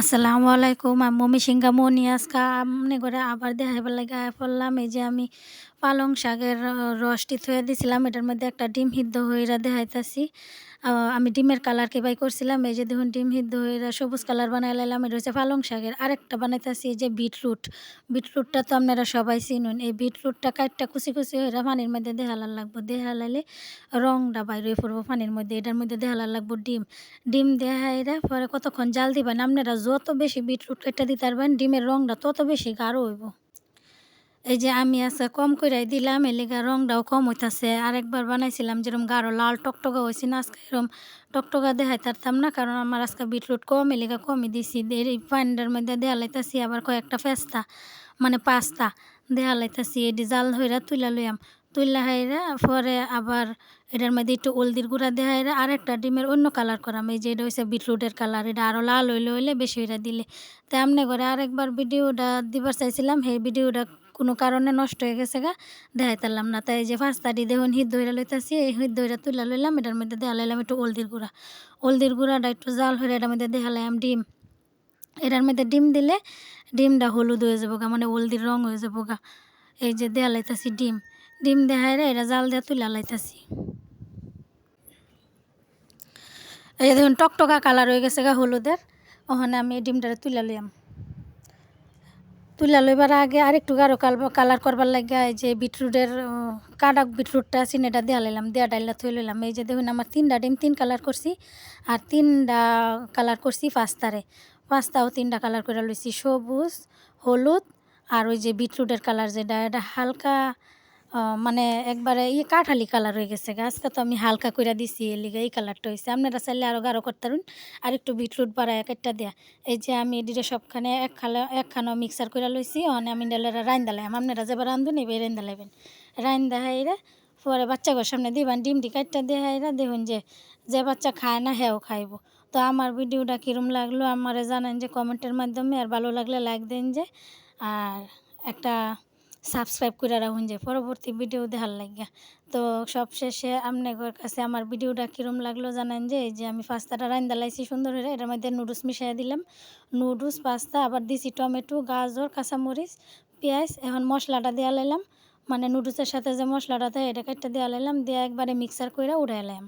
আসসালামু আলাইকুম আমি মমি সিংহা মনি, আজকা আমনে করে আবার দেখাইবার লাগে পড়লাম। এই যে আমি পালং শাকের রসটি থুয়ে দিছিলাম, এটার মধ্যে একটা ডিম সিদ্ধ হইরা দেখাইতাছি। আমি ডিমের কালার কেবাই করছিলাম, এই যে দেখুন ডিম সিদ্ধ হইরা সবুজ কালার বানাই লাইলাম, এটা হচ্ছে পালং শাকের। আরেকটা বানাইতাছি, এই যে বিটরুট। বিটরুটটা তো আপনারা সবাই চিনুন, এই বিটরুটটা কাটটা কুচি কুচি হইরা পানির মধ্যে দেহালার লাগবো। দেহালাইলে রংটা বাইরে পড়ব পানির মধ্যে, এটার মধ্যে দেহালার লাগবো ডিম। ডিম দেহাইরা পরে কতক্ষণ জাল দিবেন, আপনারা যত বেশি বিটরুট কেটে দিতে পারবেন, ডিমের রংটা তত বেশি গাঢ় হইব। এই যে আমি আছে কম কইরাই দিলাম এলিগা রংটাও কম হইতাছে। আরেকবার বানাইছিলাম যেরকম গাঢ় লাল টকটকা হয়েছে না আজকে এরকম টকটকা দেখাই তারতাম না, কারণ আমার আজকে বিটরুট কম এলিগা কমই দিছি। এই পানিটার মধ্যে দেয়া লাইতাছি আবার কয়েকটা ফেস্তা মানে পাস্তা দেয়া লাইতাছি। এটি জাল হইরা তুইলা লইয়াম তুইলা হাইরা, পরে আবার এটার মধ্যে একটু হলদির গুঁড়া দেওয়া হাইরা আর একটা ডিমের অন্য কালার করাম। এই যে এটা হচ্ছে বিটরুটের কালার, এটা আরও লাল হইলে হইলে বেশি হইরা দিলে। তাই আমনে করে আরেকবার ভিডিওটা দিবার চাইছিলাম সেই ভিডিওটা কোনো কারণে নষ্ট হয়ে গেছে গা, দেখাইতারলাম না। তাই যে ফাস্তাটি দেখুন, হিট দইরা লইতাছি, এই হিট দইরা তুলা লইলাম, এটার মধ্যে দেখা লাইলাম একটু হলদির গুঁড়া। হলদির গুঁড়াটা একটু জাল হয়ে এটার মধ্যে দেখা লাইলাম ডিম। এটার মধ্যে ডিম দিলে ডিমটা হলুদ হয়ে যাব গা মানে হলদির রং হয়ে যাব গা। এই যে দেয়া লাইতাছি ডিম। ডিম দেখাই রে এটা জাল দিয়ে তুলা লাইতাছি। এই দেখুন, টকটকা কালার হয়ে গেছে গা হলুদের। ওখানে আমি এই ডিমটারে তুলা লইয়াম। তুলা লইবার আগে আর আরেকটু গাঢ় কালার করবার লাগে এই যে বিটরুটের কাটা বিটরুটটা এটা দেওয়া লাইলাম দেওয়া ডাইলা থই লইলাম। এই যে দেখুন, আমার তিনটা ডিম, তিন কালার করছি। আর তিনটা কালার করছি পাঁচটারে পাঁচটাও তিনটা কালার করে লইছি, সবুজ, হলুদ, আর ওই যে বিটরুটের কালার যেটা, এটা হালকা মানে একবারে ই কাঠালি কালার হয়ে গেছে আজকে তো আমি হালকা করে দিছি, এর লিগে এই কালারটা হয়েছে আপনারা চাইলে আরও গাঢ় করতারুন আর একটু বিটরুট বাড়ায় একটা দেয়া। এই যে আমি এদিকে সবখানে এক খালা একখানো মিক্সার করে লইছি ওখানে আমি ডালেরা রাইন্দা লাইম আপনারা যাবার রান্ধুন এবার রাইন্দা লাইবেন রাইন্দা হাইরা পরে বাচ্চাগুলোর সামনে দিবেন ডিমটি কাটটা দিয়ে হাইরা দেখুন যে যে বাচ্চা খায় না হ্যাঁও খাইব। তো আমার ভিডিওটা কীরম লাগল, আমারে জানেন যে কমেন্টের মাধ্যমে। আর ভালো লাগলে লাইক দেন যে। আর একটা সাবস্ক্রাইব করে রাখুন যে পরবর্তী ভিডিও দেখার লাগিয়া। তো সব শেষে আপনাদের কাছে আমার ভিডিওটা কীরম লাগল জানেন যে, এই যে আমি পাস্তাটা রান্দা লাইছি সুন্দর হয়ে এটার মধ্যে নুডলস মিশিয়ে দিলাম। নুডলস, পাস্তা, আবার দিছি টমেটো, গাজর, কাঁচামরিচ, পেঁয়াজ, এখন মশলাটা দেওয়া লাইলাম। মানে নুডলসের সাথে যে মশলাটা দেয় এটা কেটে দেওয়া লাইলাম। দিয়ে একবারে মিক্সার করে উড়াই লাইলাম।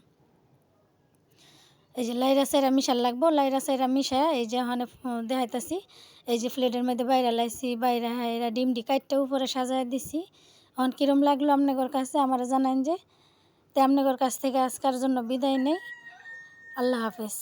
এই যে লাইরা সাইরা মিশাল লাগবো, লাইরা সাইরা মিশা এই যে ওখানে দেখাইতেছি। এই যে প্লেটের মধ্যে বাইরা লাইছি, বাইরা হাইরা ডিমটি কাইটটা উপরে সাজায় দিছি। এখন কীরম লাগল আপনাদের কাছে? আমার জানান যে তাই আপনাদের কাছ থেকে আজকার জন্য বিদায় নেই। আল্লাহ হাফেজ।